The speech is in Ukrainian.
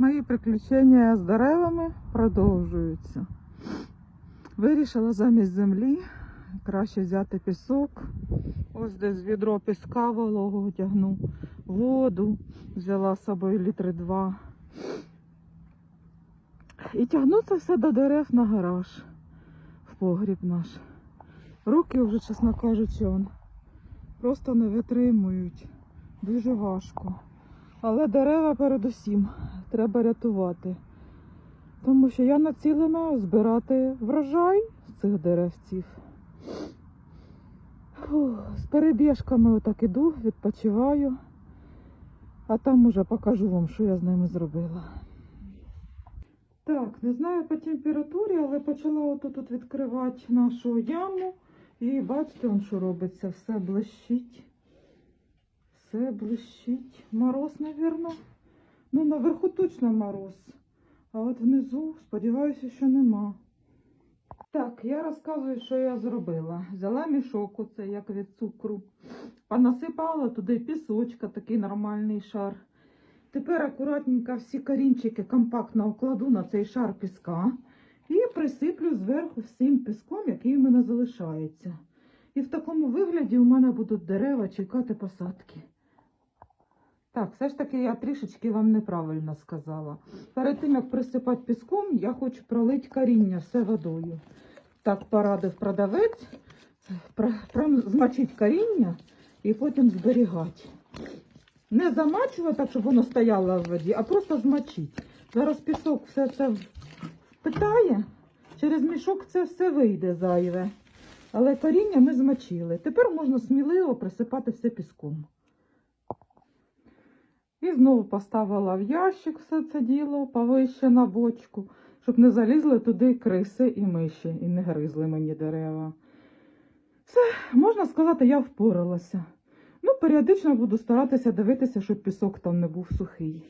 Мої приключення з деревами продовжуються. Вирішила замість землі краще взяти пісок. Ось десь відро піска вологого тягну, воду, взяла з собою літри два. І тягну це все до дерев на гараж, в погріб наш. Руки вже, чесно кажучи, он, просто не витримують. Дуже важко. Але дерева передусім треба рятувати. Тому що я націлена збирати врожай з цих деревців. Фух, з перебіжками отак іду, відпочиваю. А там уже покажу вам, що я з ними зробила. Так, не знаю по температурі, але почала отут тут відкривати нашу яму. І бачите, он що робиться, все блищить. Все блищить. Мороз, напевно. Ну, наверху точно мороз. А от внизу, сподіваюся, що нема. Так, я розказую, що я зробила. Взяла мішок, оце як від цукру. Понасипала туди пісочка, такий нормальний шар. Тепер акуратненько всі корінчики компактно вкладу на цей шар піска і присиплю зверху всім піском, який в мене залишається. І в такому вигляді у мене будуть дерева чекати посадки. Так, все ж таки я трішечки вам неправильно сказала. Перед тим, як присипати піском, я хочу пролити коріння все водою. Так порадив продавець, прям змочити коріння і потім зберігати. Не замачувати так, щоб воно стояло в воді, а просто змочити. Зараз пісок все це впитає, через мішок це все вийде зайве. Але коріння ми змочили. Тепер можна сміливо присипати все піском. І знову поставила в ящик все це діло повище на бочку, щоб не залізли туди криси і миші, і не гризли мені дерева. Все, можна сказати, я впоралася. Ну, періодично буду старатися дивитися, щоб пісок там не був сухий.